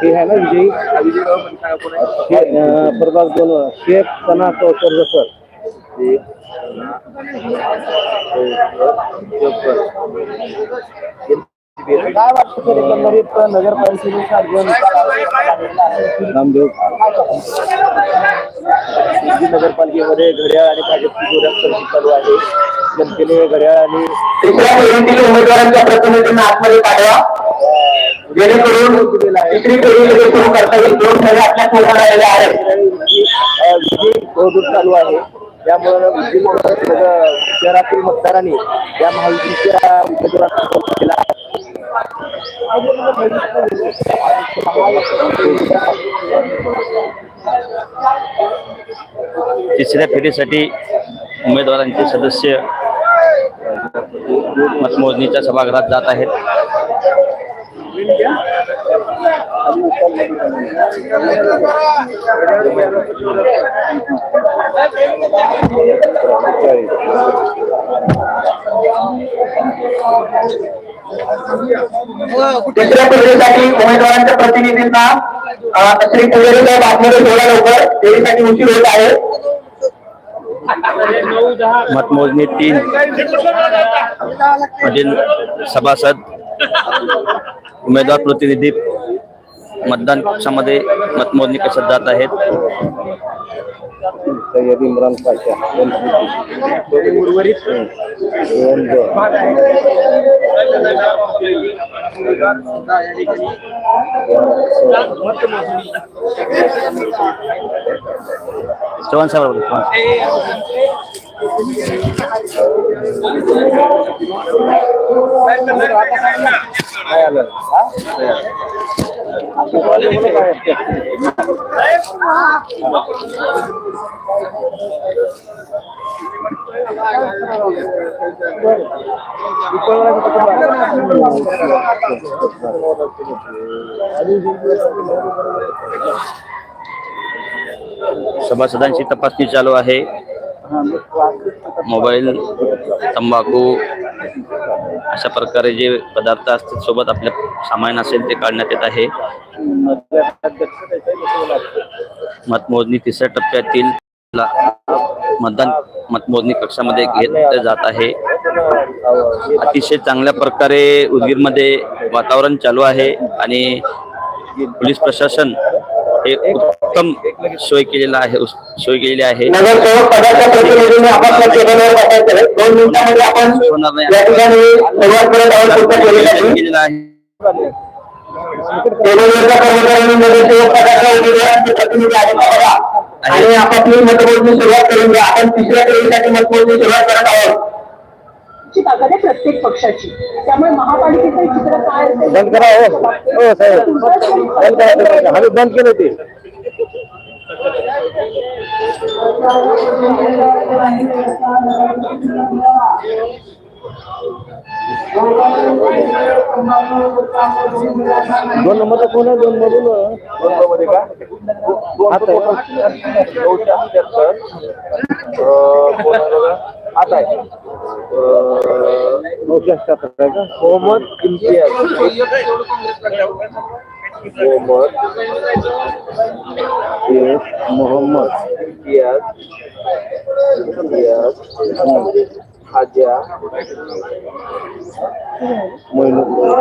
हे आहे ना विजयी प्रभाग दोन शेख सना चौसर सर काय वाटतं सर एकंदरीत नगरपालिकेचा जो नामदेव. सिद्धी नगरपालिकेमध्ये घड्याळ आणि भाजपची जोरात चर्चा चालू आहे. जनतेने घड्याळ आणि उमेदवारांच्या प्रतिनिधींना आतमध्ये पाठवा. जेणेकरून तिसरी फेरी लगेच सुरू करता येईल. दोन फेऱ्या आपल्या पूर्ण झालेल्या आहेत. अ, विजय बहुदूर चालू आहे. त्यामुळे शहरातील मतदारांनी या महायुतीच्या उमेदवारांना सपोर्ट केला तिसऱ्या फेरीसाठी उमेदवारांचे सदस्य मतमोजणीच्या सभागृहात जात आहेत. तिसऱ्या फेरीसाठी उमेदवारांच्या प्रतिनिधींना अ, श्री पुजारी साहेब थोडा लवकर. फेरीसाठी उशीर होत आहे. मतमोजणी तीन. मधील सभासद उमेदवार प्रतिनिधी मतदान कक्षामध्ये मतमोजणी कक्षात जात आहेत. सय्यद इम्रान पाशा उर्वरित. चव्हाण साहेब बोला, चव्हाण. काय आलं हा? आपलं बोला काय असतं? सभासदांची तपासणी चालू आहे मोबाईल तंबाखू अशा प्रकारे जे पदार्थ असतात सोबत आपल्या सामान असेल ते काढण्यात येत आहे. मतमोजणी तिसऱ्या टप्प्यातील मतदान मतमोजणी कक्षामध्ये घेतलं जात आहे. अतिशय चांगल्या प्रकारे उदगीरमध्ये वातावरण चालू आहे आणि पोलीस प्रशासन हे उत्तम सोय केलेला आहे सोय केलेली आहे. केलेला. आणि आपापली मतमोजणी सुरुवात करून घ्या आपण तिसऱ्या फेरीसाठी मतमोजणी सुरुवात करत आहोत. ची ताकद आहे प्रत्येक पक्षाची त्यामुळे महापालिकेचं चित्र काय असेल बंद करा हो हो साहेब बंद करा ते. आम्ही बंद केलं ते दोन नंबरचा फोन आहे दोन मधून दोन मध्ये का अठ्याहत्तर Eh, Muhammad yes Muhammad yes yes Haja Muhammad